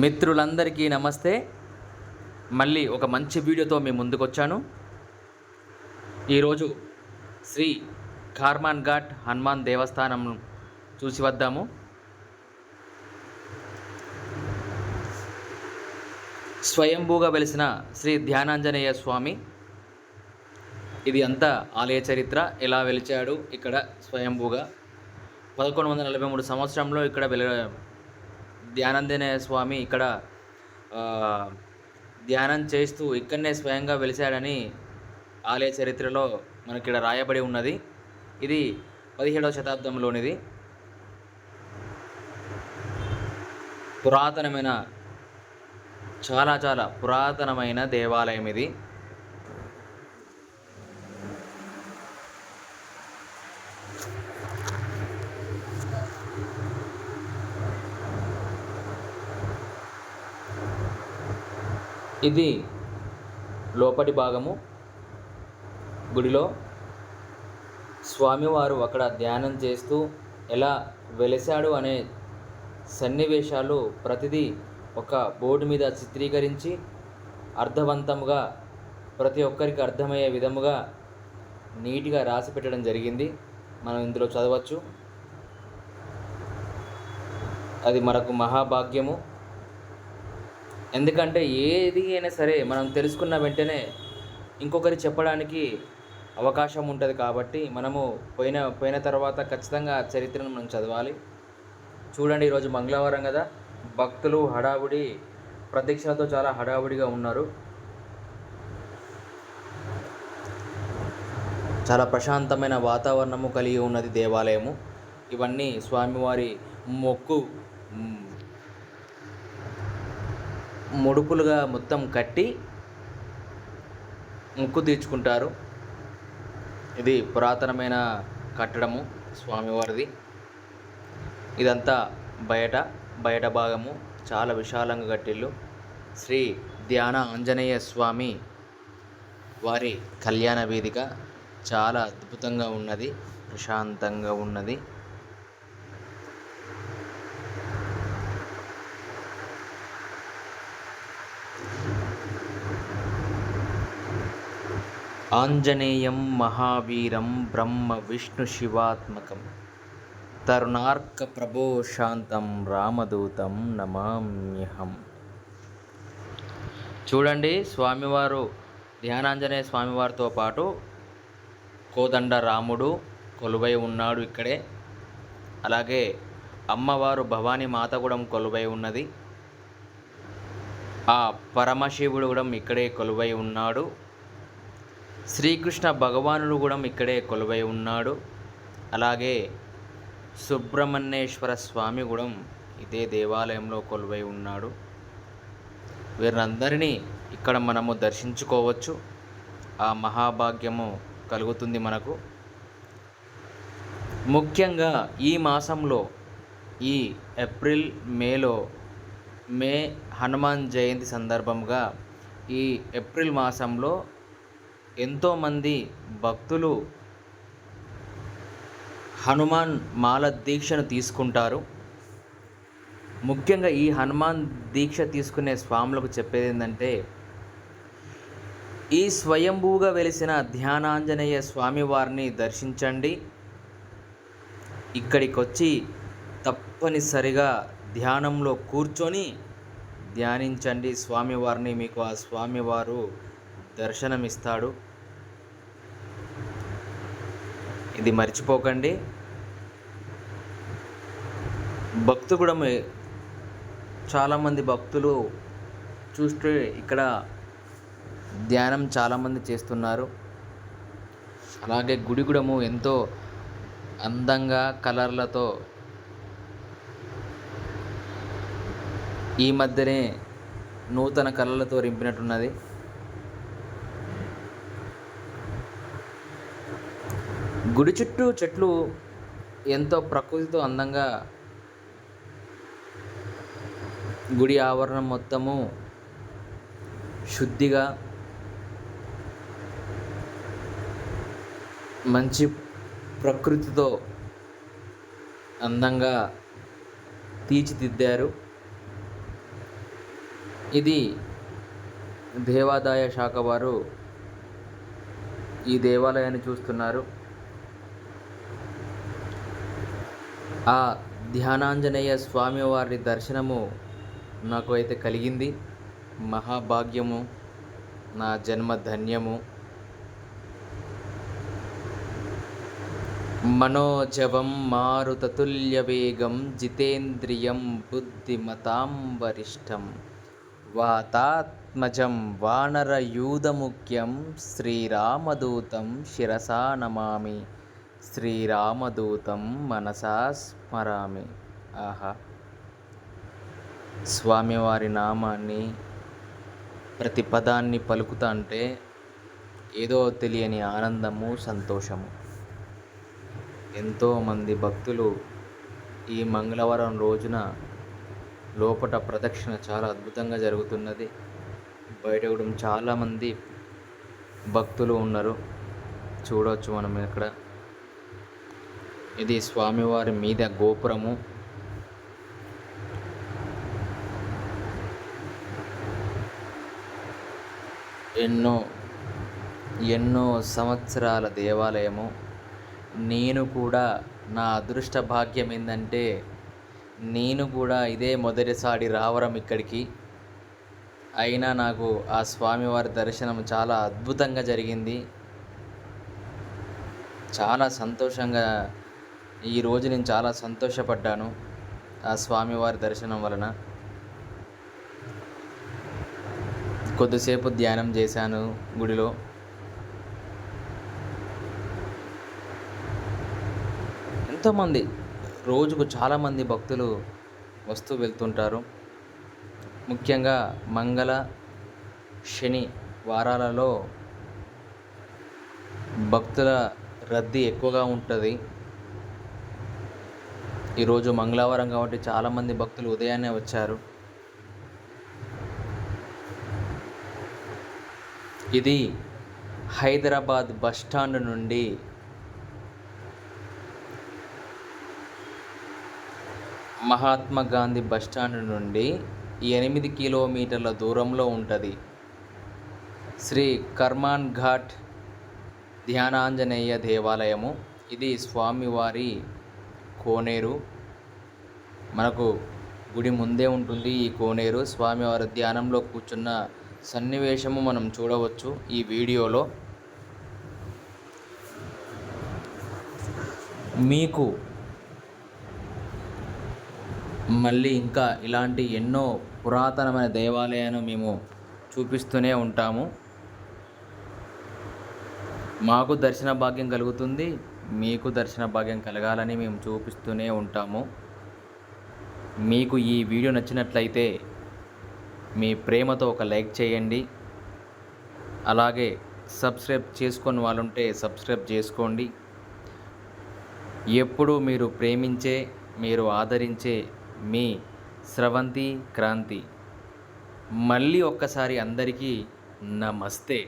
మిత్రులందరికీ నమస్తే. మళ్ళీ ఒక మంచి వీడియోతో మీ ముందుకొచ్చాను. ఈరోజు శ్రీ కార్మాన్ ఘాట్ హనుమాన్ దేవస్థానం చూసి వద్దాము. స్వయంభూగా వెలిసిన శ్రీ ధ్యానాంజనేయ స్వామి. ఇది అంతా ఆలయ చరిత్ర. ఎలా వెలిచాడు? ఇక్కడ స్వయంభూగా. పదకొండు వందల నలభై మూడు సంవత్సరంలో ఇక్కడ వెల ధ్యానాంజనేయ స్వామి ఇక్కడ ధ్యానం చేస్తూ ఇక్కడనే స్వయంగా వెలిశాడని ఆలయ చరిత్రలో మనకి ఇక్కడ రాయబడి ఉన్నది. ఇది పదిహేడవ శతాబ్దంలోనిది. పురాతనమైన చాలా చాలా పురాతనమైన దేవాలయం ఇది ఇది లోపటి భాగము. గుడిలో స్వామివారు అక్కడ ధ్యానం చేస్తూ ఎలా వెలిశాడు అనే సన్నివేశాలు ప్రతిదీ ఒక బోర్డు మీద చిత్రీకరించి అర్థవంతముగా ప్రతి ఒక్కరికి అర్థమయ్యే విధముగా నీట్గా రాసి పెట్టడం జరిగింది. మనం ఇందులో చదవచ్చు. అది మనకు మహాభాగ్యము. ఎందుకంటే ఏది అయినా సరే మనం తెలుసుకున్న వెంటనే ఇంకొకరి చెప్పడానికి అవకాశం ఉంటుంది కాబట్టి మనము పోయిన పోయిన తర్వాత ఖచ్చితంగా ఆ చరిత్రను మనం చదవాలి. చూడండి ఈరోజు మంగళవారం కదా భక్తులు హడావుడి ప్రదక్షిణతో చాలా హడావుడిగా ఉన్నారు. చాలా ప్రశాంతమైన వాతావరణము కలిగి ఉన్నది దేవాలయము. ఇవన్నీ స్వామివారి మొక్కు ముడుపులుగా మొత్తం కట్టి ముక్కు తీర్చుకుంటారు. ఇది పురాతనమైన కట్టడము స్వామివారిది. ఇదంతా బయట బయట భాగము చాలా విశాలంగా కట్టిల్లు. శ్రీ ధ్యాన ఆంజనేయ స్వామి వారి కళ్యాణ వేదిక చాలా అద్భుతంగా ఉన్నది ప్రశాంతంగా ఉన్నది. ఆంజనేయం మహావీరం బ్రహ్మ విష్ణు శివాత్మకం. తరుణార్క ప్రభో శాంతం రామదూతం నమామ్యహం. చూడండి స్వామివారు ధ్యానాంజనేయ స్వామివారితో పాటు కోదండ రాముడు కొలువై ఉన్నాడు ఇక్కడే. అలాగే అమ్మవారు భవానీ మాత కూడా కొలువై ఉన్నది. ఆ పరమశివుడు కూడా ఇక్కడే కొలువై ఉన్నాడు. శ్రీకృష్ణ భగవానుడు కూడా ఇక్కడే కొలువై ఉన్నాడు. అలాగే సుబ్రహ్మణ్యేశ్వర స్వామి కూడా ఇదే దేవాలయంలో కొలువై ఉన్నాడు. వీరందరినీ ఇక్కడ మనము దర్శించుకోవచ్చు. ఆ మహాభాగ్యము కలుగుతుంది మనకు. ముఖ్యంగా ఈ మాసంలో ఈ ఏప్రిల్ మేలో మే హనుమాన్ జయంతి సందర్భంగా ఈ ఏప్రిల్ మాసంలో ఎంతోమంది భక్తులు హనుమాన్ మాల దీక్షను తీసుకుంటారు. ముఖ్యంగా ఈ హనుమాన్ దీక్ష తీసుకునే స్వాములకు చెప్పేది ఏంటంటే ఈ స్వయంభూగా వెలిసిన ధ్యానాంజనేయ స్వామివారిని దర్శించండి. ఇక్కడికి వచ్చి తప్పనిసరిగా ధ్యానంలో కూర్చొని ధ్యానించండి స్వామివారిని మీకు ఆ స్వామివారు దర్శనమిస్తాడు. ఇది మర్చిపోకండి. భక్తు కూడా చాలామంది భక్తులు చూస్తే ఇక్కడ ధ్యానం చాలామంది చేస్తున్నారు. అలాగే గుడి కూడాము ఎంతో అందంగా కలర్లతో ఈ మధ్యనే నూతన కళలతో రింపినట్టున్నది గుడి చుట్టూ చెట్లు ఎంతో ప్రకృతితో అందంగా గుడి ఆవరణం మొత్తము శుద్ధిగా మంచి ప్రకృతితో అందంగా తీర్చిదిద్దారు. ఇది దేవాదాయ శాఖ వారు ఈ దేవాలయాన్ని చూస్తున్నారు. ఆ ధ్యానాంజనేయ స్వామివారి దర్శనము నాకు అయితే కలిగింది. మహాభాగ్యము నా జన్మ ధన్యము. మనోజవం మారుతతుల్యవేగం జితేంద్రియం బుద్ధిమతాం వరిష్టం. వాతాత్మజం వానరయూధముఖ్యం శ్రీరామదూతం శిరసా నమామి. శ్రీరామదూతం మనసా స్మరామి. ఆహా. స్వామివారి నామాన్ని ప్రతి పదాన్ని పలుకుతా అంటే ఏదో తెలియని ఆనందము సంతోషము. ఎంతోమంది భక్తులు ఈ మంగళవారం రోజున లోపట ప్రదక్షిణ చాలా అద్భుతంగా జరుగుతున్నది. బయట కూడా చాలామంది భక్తులు ఉన్నారు. చూడవచ్చు మనం ఇక్కడ ఇది స్వామివారి మీద గోపురము. ఎన్నో ఎన్నో సంవత్సరాల దేవాలయము. నేను కూడా నా అదృష్ట భాగ్యం ఏంటంటే నేను కూడా ఇదే మొదటిసారి రావడం ఇక్కడికి. అయినా నాకు ఆ స్వామివారి దర్శనం చాలా అద్భుతంగా జరిగింది. చాలా సంతోషంగా ఈరోజు నేను చాలా సంతోషపడ్డాను ఆ స్వామివారి దర్శనం వలన. కొద్దిసేపు ధ్యానం చేశాను గుడిలో. ఎంతోమంది రోజుకు చాలామంది భక్తులు వస్తూ వెళ్తుంటారు. ముఖ్యంగా మంగళ శని వారాలలో భక్తుల రద్దీ ఎక్కువగా ఉంటుంది. ఈరోజు మంగళవారం కాబట్టి చాలామంది భక్తులు ఉదయాన్నే వచ్చారు. ఇది హైదరాబాద్ బస్ స్టాండ్ నుండి మహాత్మా గాంధీ బస్ స్టాండ్ నుండి ఎనిమిది కిలోమీటర్ల దూరంలో ఉంటుంది. శ్రీ కర్మాన్ ఘాట్ ధ్యానాంజనేయ దేవాలయము. ఇది స్వామివారి కోనేరు. మనకు గుడి ముందే ఉంటుంది ఈ కోనేరు. స్వామివారి ధ్యానంలో కూర్చున్న సన్నివేశము మనం చూడవచ్చు ఈ వీడియోలో. మీకు మళ్ళీ ఇంకా ఇలాంటి ఎన్నో పురాతనమైన దేవాలయాలను మేము చూపిస్తూనే ఉంటాము. మాకు దర్శన భాగ్యం కలుగుతుంది. మీకు దర్శన భాగ్యం కలగాలని మేము చూపిస్తూనే ఉంటాము. మీకు ఈ వీడియో నచ్చినట్లయితే మీ ప్రేమతో ఒక లైక్ చేయండి. అలాగే సబ్స్క్రైబ్ చేసుకొని వాళ్ళుంటే సబ్స్క్రైబ్ చేసుకోండి. ఎప్పుడు మీరు ప్రేమించే మీరు ఆదరించే మీ స్రవంతి క్రాంతి. మళ్ళీ ఒక్కసారి అందరికీ నమస్తే.